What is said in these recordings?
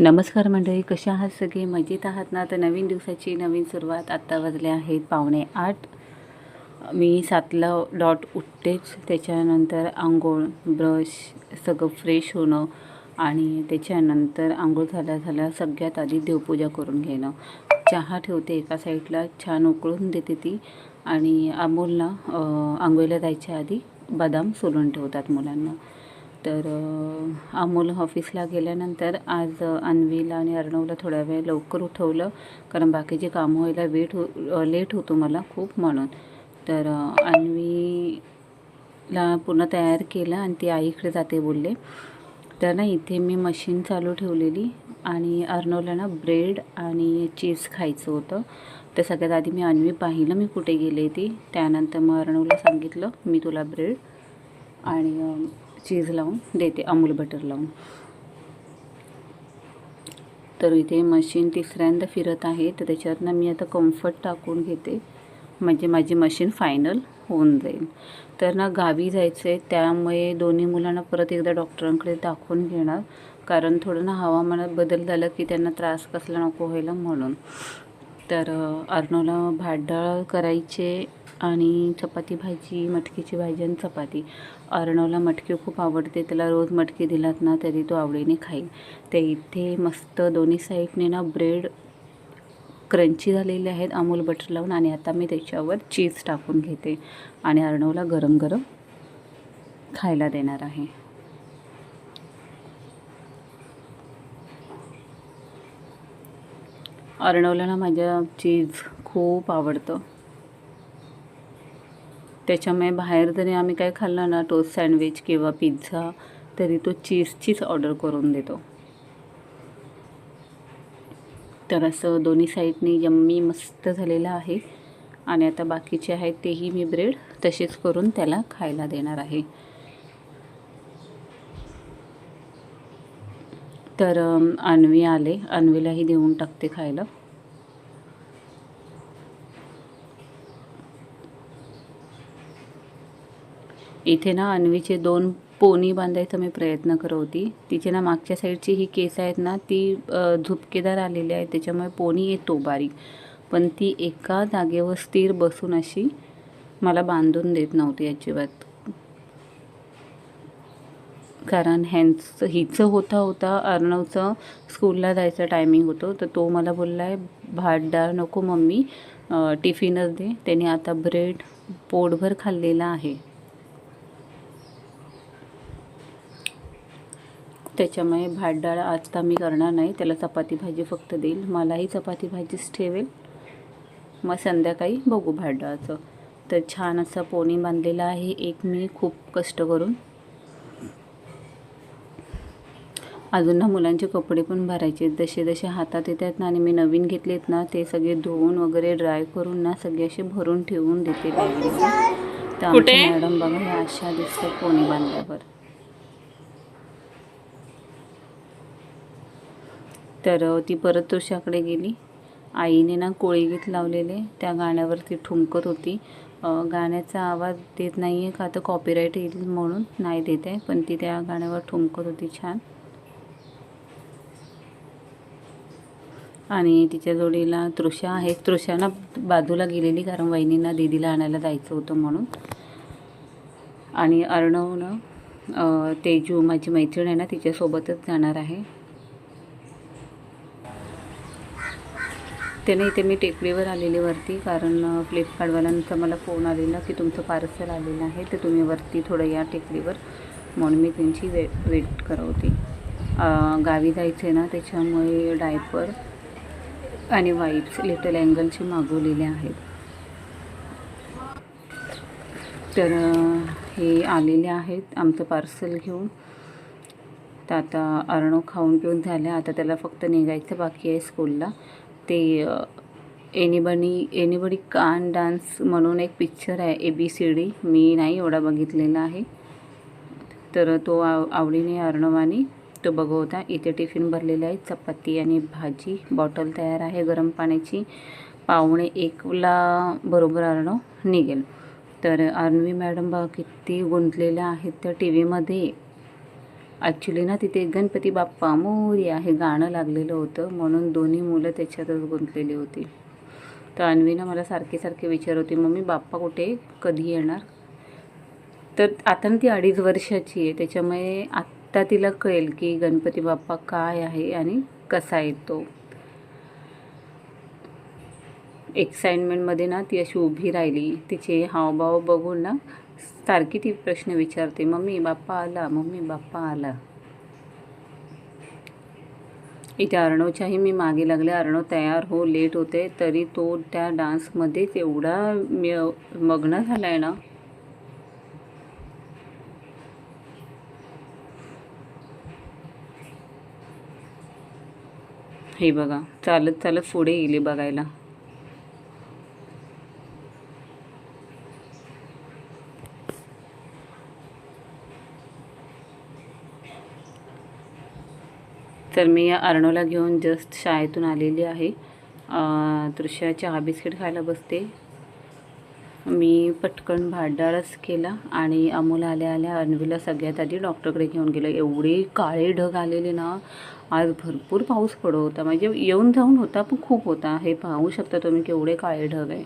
नमस्कार मंडळी कशा आहात सगळे? मजेत आहात ना? तर नवीन दिवसाची नवीन सुरुवात आत्ता वाजले आहेत पावणे आठ. मी सातला डॉट उठतेच त्याच्यानंतर आंघोळ ब्रश सगळं फ्रेश होणं आणि त्याच्यानंतर आंघोळ झाल्या झाल्या सगळ्यात आधी देवपूजा करून घेणं. चहा ठेवते एका साईडला छान उकळून देते ती आणि अमोलला आंघोळीला जायच्या आधी बदाम सोलून ठेवतात मुलांना. तर अमोल ऑफिसला गेल्यानंतर आज अन्वीला आणि अर्णवला थोड्या वेळ लवकर उठवलं. कारण बाकीचे कामं व्हायला वेट हो लेट होतो मला खूप म्हणून. तर अन्वीला पूर्ण तयार केलं आणि ती आईकडे जाते बोलले. तर ना इथे मी मशीन चालू ठेवलेली आणि अर्णवला ना ब्रेड आणि चीज खायचं होतं. तर सगळ्यात आधी मी अन्वी पाहिलं मी कुठे गेले ती. त्यानंतर मग अर्णवला सांगितलं मी तुला ब्रेड आणि चीज लावून देते अमूल बटर लावून. तर इथे मशीन तिसऱ्यांदा फिरत आहे तर त्याच्यातनं मी आता कम्फर्ट टाकून घेते. म्हणजे माझी मशीन फायनल होऊन जाईल. तर ना गावी जायचं आहे त्यामुळे दोन्ही मुलांना परत एकदा डॉक्टरांकडे दाखवून घेणार. कारण थोडं ना हवामानात बदल झाला की त्यांना त्रास कसला नको व्हायला म्हणून. तर अर्नोला अर्णवला करायचे. आणि चपाती भाजी मटकीची भाजी आणि चपाती. अर्णवला मटकी खूप आवडते. त्याला रोज मटकी दिलात ना तरी तो आवडीने खाईल. ते इथे मस्त दोन्ही साईडने ना ब्रेड क्रंची झालेले आहेत अमूल बटर लावून आणि आता मी त्याच्यावर चीज टाकून घेते. आणि अर्णवला गरम गरम खायला देणार आहे. अर्णवला ना माझ्या चीज खूप आवडतं. त्याच्यामुळे बाहेर जरी आम्ही काय खाल्लं ना टोस्ट सँडविच किंवा पिझ्झा तरी तो चीजचीच ऑर्डर करून देतो. तर असं दोन्ही साईडने यम्मी मस्त झालेलं आहे. आणि आता बाकीचे आहेत तेही मी ब्रेड तसेच करून त्याला खायला देणार आहे. तर अन्वी आले. अन्वीलाही देऊन टाकते खायला. इथे ना अन्वीचे दोन पोनी बांधायचा मी प्रयत्न करत. होती तिचे ना मागच्या साईडची ही केस आहेत ना ती झुपकेदार आलेली आहे त्याच्यामुळे पोनी येतो बारीक. पण ती एका जागेवर स्थिर बसून अशी मला बांधून देत नव्हती अजिबात. कारण ह्यांचं हिचं होता होता अर्णवचं स्कूलला जायचं टायमिंग होतं. तर तो मला बोलला आहे भात डाळ नको मम्मी टिफिनच दे. त्याने आता ब्रेड पोटभर खाल्लेला आहे. त्याच्यामुळे भात डाळ आज तर मी करणार नाही. त्याला चपाती भाजी फक्त देईल. मलाही चपाती भाजीच ठेवेल. मग संध्याकाळी बघू भात डाळचं. तर छान असा पोणी बांधलेला आहे एक मी खूप कष्ट करून. अजून ना मुलांचे कपडे पण भरायचे आहेत. जसे जसे हातात येतात ना आणि मी नवीन घेतलेत ना ते सगळे धुवून वगैरे ड्राय करून ना सगळे असे भरून ठेवून देते. तर आमच्या मॅडम बघा अशा दिसतं पोणी बांधल्यावर. तर ती परत तुळशाकडे गेली. आईने ना कोळीगीत लावलेले त्या गाण्यावरती ठुमकत होती. गाण्याचा आवाज देत नाही आहे का? तर कॉपीराईट येईल म्हणून नाही देत आहे पण ती त्या गाण्यावर ठुमकत होती छान. आणि तिच्या जोडीला तृषा आहे. तृषाना बाजूला गेलेली कारण वहिनींना दीदीला आणायला जायचं होतं म्हणून. आणि अर्णवनं तेजू माझी मैत्रीण आहे ना तिच्यासोबतच जाणार आहे. त्याने इथे मी टेकडीवर आलेली वरती. कारण फ्लिपकार्टवाल्यांचा मला फोन आलेला की तुमचं पार्सल आलेलं आहे तर तुम्ही वरती थोडं या टेकडीवर. म्हणून मी त्यांची वे वेट करवते. गावी जायचं आहे ना त्याच्यामुळे डायपर आणि वाईप्स लिटल अँगलचे मागवलेले आहेत. तर हे आलेले आहेत आमचं पार्सल घेऊन. तर आता अर्णव खाऊन पिऊन झालं आता त्याला फक्त निघायचं बाकी आहे स्कूलला. ते एनिबडी एनिबडी कान डान्स म्हणून एक पिक्चर आहे ए बी सी डी मी नाही एवढा बघितलेला आहे. तर तो आव आवडीने अर्णवानी तो बघवता. इथे टिफिन भरलेले आहे चपाती आणि भाजी. बॉटल तयार आहे गरम पाण्याची. पावणे एकला बरोबर अर्णव निघेल. तर अर्णवी मॅडम बघा किती गुंतलेल्या आहेत त्या टी व्हीमध्ये ॲक्च्युली ना तिथे गणपती बाप्पा मोर्या हे गाणं लागलेलं होतं. म्हणून दोन्ही मुलं त्याच्यातच गुंतलेली होती. तर अन्वीनं मला सारखे सारखे विचार होते मम्मी बाप्पा कुठे? कधी येणार? तर आता ना ती अडीच वर्षाची आहे. त्याच्यामुळे आत्ता तिला कळेल की गणपती बाप्पा काय आहे आणि कसा येतो एक्साइटमेंटमध्ये ना ती अशी उभी राहिली. तिचे हावभाव बघून ना सारखी ती प्रश्न विचारते मम्मी बाप्पा आला मम्मी बाप्पा आला. इथे अर्णवच्याही मी मागे लागले. अर्णव तयार हो लेट होते तरी तो त्या डान्समध्येच एवढा मग्न झाला आहे ना. हे बघा चालत चालत पुढे येईल बघायला. तर मी या घेऊन जस्ट शाळेतून आलेली आहे. अं, तृषा चहा बिस्किट खायला बसते. मी पटकन भांडारच केला आणि अमोल आल्या आल्या अन्वीला सगळ्यात आधी डॉक्टरकडे घेऊन गेलं. एवढे काळे ढग आलेले ना आज भरपूर पाऊस पडत होता. म्हणजे येऊन जाऊन होता पण खूप होता. हे पाहू शकता तुम्ही केवढे काळे ढग आहे.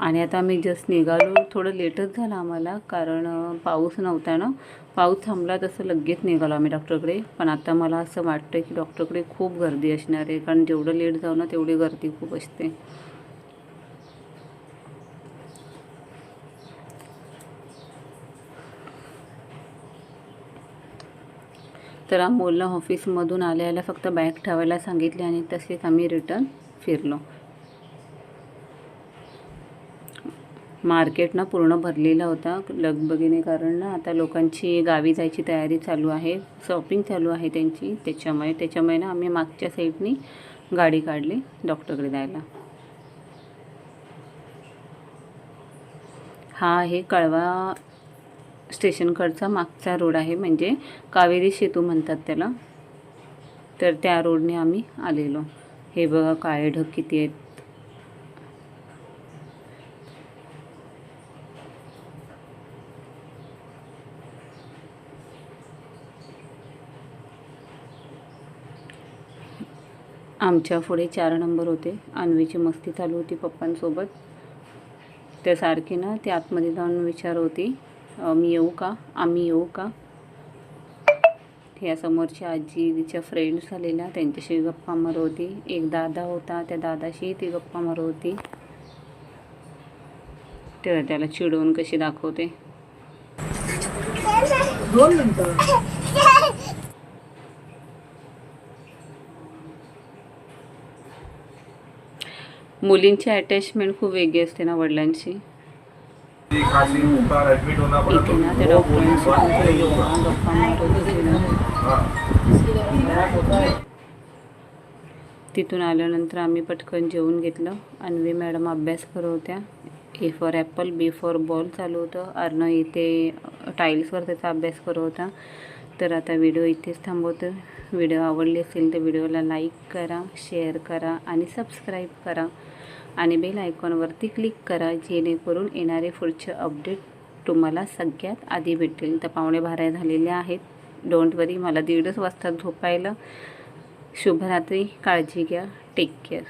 आणि आता आम्ही जस्ट निघालो. थोडं लेटच झालं आम्हाला कारण पाऊस नव्हता ना. पाऊस थांबला तसं लगेच निघालो आम्ही डॉक्टरकडे पण आता मला असं वाटतं की डॉक्टरकडे खूप गर्दी असणार आहे. कारण जेवढं लेट जाऊ ना तेवढी गर्दी खूप असते. तर अमोलला ऑफिसमधून आल्या फक्त बॅग ठेवायला सांगितली आणि तसेच आम्ही रिटर्न फिरलो. मार्केट ना पूर्ण भरलेला होता. लगबगीने कारण ना आता लोकांची गावी जायची तयारी चालू आहे. शॉपिंग चालू आहे त्यांची. त्याच्यामुळे त्याच्यामुळे ना आम्ही मागच्या साईडनी गाडी काढली डॉक्टरकडे जायला. हा आहे कळवा स्टेशनकडचा मागचा रोड आहे. म्हणजे कावेरी सेतू म्हणतात त्याला. तर त्या रोडने आम्ही आलेलो. हे बघा काळे ढग किती आहेत. आमच्या पुढे चार नंबर होते. अन्वीची मस्ती चालू होती पप्पांसोबत. त्या सारखी ना ती आतमध्ये जाऊन विचार होती मी येऊ का? आम्ही येऊ का? या समोरच्या आजी तिच्या फ्रेंड्स आलेल्या त्यांच्याशी गप्पा मारत होती. एक दादा होता त्या दादाशी ती गप्पा मारत होती. तेव्हा त्याला चिडवून कशी दाखवते? दोन मिनटं. मुलींची अटॅचमेंट खूप वेगळी असते ना होती तिथून आल्यानंतर आम्ही पटकन जेवून घेतलं. अन्वी मॅडम अभ्यास करत होत्या A for apple B for ball चालू होतं. अर्न इथे टाईल्सवर त्याचा अभ्यास करत होता तर आता व्हिडिओ इथेच थांबवतो. व्हिडिओ आवडली असेल तर व्हिडिओला लाईक करा शेअर करा आणि सबस्क्राईब करा. आणि बेल आयकॉनवरती क्लिक करा जेणेकरून येणारे पुढचे अपडेट तुम्हाला सगळ्यात आधी भेटेल. तर पावणे बारा झालेले आहेत. डोंट वरी मला दीडच वाजता झोपायला. शुभरात्री काळजी घ्या. Take care.